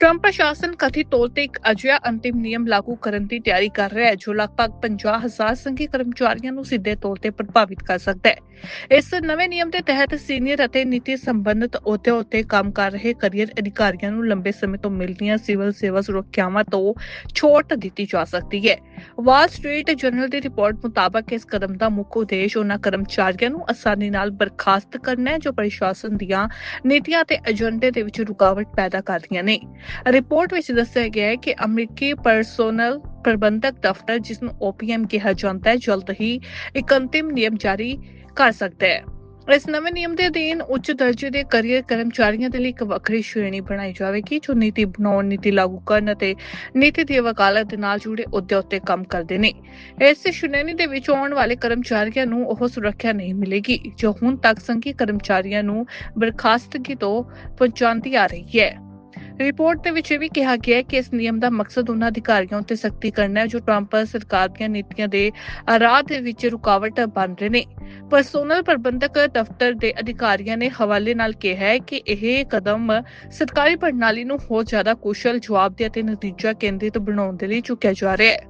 Trump ਪ੍ਰਸ਼ਾਸਨ ਕਥਿਤ ਤੌਰ ਤੇ ਇੱਕ ਅਜਿਹਾ ਅੰਤਿਮ ਨਿਯਮ ਲਾਗੂ ਕਰਨ ਦੀ ਤਿਆਰੀ ਕਰ ਰਿਹਾ ਹੈ ਜੋ ਲਗਭਗ 50000 ਸੰਘੀ ਕਰਮਚਾਰੀਆਂ ਨੂੰ ਸਿੱਧੇ ਤੌਰ ਤੇ ਪ੍ਰਭਾਵਿਤ ਕਰ ਸਕਦਾ ਹੈ ਇਸ ਨਵੇਂ ਨਿਯਮ ਦੇ ਤਹਿਤ ਸੀਨੀਅਰ ਅਤੇ ਨੀਤੀ ਸੰਬੰਧਿਤ ਅਹੁਦਿਆਂ ਉੱਤੇ ਕੰਮ ਕਰ ਰਹੇ ਕਰੀਅਰ ਅਧਿਕਾਰੀਆਂ ਨੂੰ ਲੰਬੇ ਸਮੇਂ ਤੋਂ ਮਿਲਦੀਆਂ ਸਿਵਲ ਸੇਵਾ ਸੁਰੱਖਿਆਵਾਂ ਤੋਂ ਛੋਟ ਦਿੱਤੀ ਜਾ ਸਕਦੀ ਹੈ ਵਾਲ ਸਟਰੀਟ ਜਰਨਲ ਦੀ ਰਿਪੋਰਟ ਮੁਤਾਬਕ ਇਸ ਕਦਮ ਦਾ ਮੁੱਖ ਉਦੇਸ਼ ਉਹਨਾਂ ਕਰਮਚਾਰੀਆਂ ਨੂੰ ਆਸਾਨੀ ਨਾਲ ਬਰਖਾਸਤ ਕਰਨਾ ਹੈ ਜੋ ਪ੍ਰਸ਼ਾਸਨ ਦੀਆਂ ਨੀਤੀਆਂ ਤੇ ਏਜੰਡੇ ਦੇ ਵਿੱਚ ਰੁਕਾਵਟ ਪੈਦਾ ਕਰਦੀਆਂ ਨੇ ਰਿਪੋਰਟ ਵਿੱਚ ਦੱਸਿਆ ਗਿਆ ਹੈ ਕਿ ਅਮਰੀਕੀ ਪਰਸੋਨਲ ਪ੍ਰਬੰਧਕ ਦਫ਼ਤਰ ਜਿਸ ਨੂੰ OPM ਕਿਹਾ ਜਾਂਦਾ ਹੈ, ਜਲਦ ਹੀ ਇੱਕ ਅੰਤਿਮ ਨਿਯਮ ਜਾਰੀ ਕਰ ਸਕਦਾ ਹੈ। ਇਸ ਨਵੇਂ ਨਿਯਮ ਦੇ ਅਧੀਨ ਉੱਚ ਦਰਜੇ ਦੇ ਕਰੀਅਰ ਕਰਮਚਾਰੀਆਂ ਦੇ ਲਈ ਇੱਕ ਵੱਖਰੀ ਸ਼੍ਰੇਣੀ ਬਣਾਈ ਜਾਵੇਗੀ, ਜੋ ਨੀਤੀ ਬਣਾਉਣ, ਨੀਤੀ ਲਾਗੂ ਕਰਨ ਅਤੇ ਨੀਤੀ ਦੀ ਵਕਾਲਤ ਦੇ ਨਾਲ ਜੁੜੇ ਅਹੁਦੇ ਉੱਤੇ ਕੰਮ ਕਰਦੇ ਨੇ। ਇਸ ਸ਼੍ਰੇਣੀ ਦੇ ਵਿੱਚ ਆਉਣ ਵਾਲੇ ਕਰਮਚਾਰੀਆਂ ਨੂੰ ਉਹ ਸੁਰੱਖਿਆ ਨਹੀਂ ਮਿਲੇਗੀ, ਜੋ ਹੁਣ ਤੱਕ ਸੰਘੀ ਕਰਮਚਾਰੀਆਂ ਨੂੰ ਬਰਖਾਸਤਗੀ ਤੋਂ ਪਹੁੰਚਾਉਂਦੀ ਆ ਰਹੀ ਹੈ। ਰਿਪੋਰਟ ਦੇ ਵਿੱਚ ਇਹ ਵੀ ਕਿਹਾ ਗਿਆ ਹੈ ਕਿ ਇਸ ਨਿਯਮ ਦਾ ਮਕਸਦ ਉਹਨਾਂ ਅਧਿਕਾਰੀਆਂ ਉੱਤੇ ਸਖਤੀ ਕਰਨਾ ਹੈ, ਜੋ ਟਰੰਪ ਸਰਕਾਰ ਦੀਆਂ ਨੀਤੀਆਂ ਦੇ ਰਾਹ ਦੇ ਵਿੱਚ ਰੁਕਾਵਟ ਬਣ ਰਹੇ ਨੇ। ਪਰਸੋਨਲ ਪ੍ਰਬੰਧਕ ਦਫ਼ਤਰ ਦੇ ਅਧਿਕਾਰੀਆਂ ਨੇ ਹਵਾਲੇ ਨਾਲ ਕਿਹਾ ਹੈ ਕਿ ਇਹ ਕਦਮ ਸਰਕਾਰੀ ਪ੍ਰਣਾਲੀ ਨੂੰ ਹੋਰ ਜ਼ਿਆਦਾ ਕੁਸ਼ਲ, ਜਵਾਬਦੇਹ ਅਤੇ ਨਤੀਜਾ ਕੇਂਦਰਿਤ ਬਣਾਉਣ ਦੇ ਲਈ ਚੁੱਕਿਆ ਜਾ ਰਿਹਾ ਹੈ।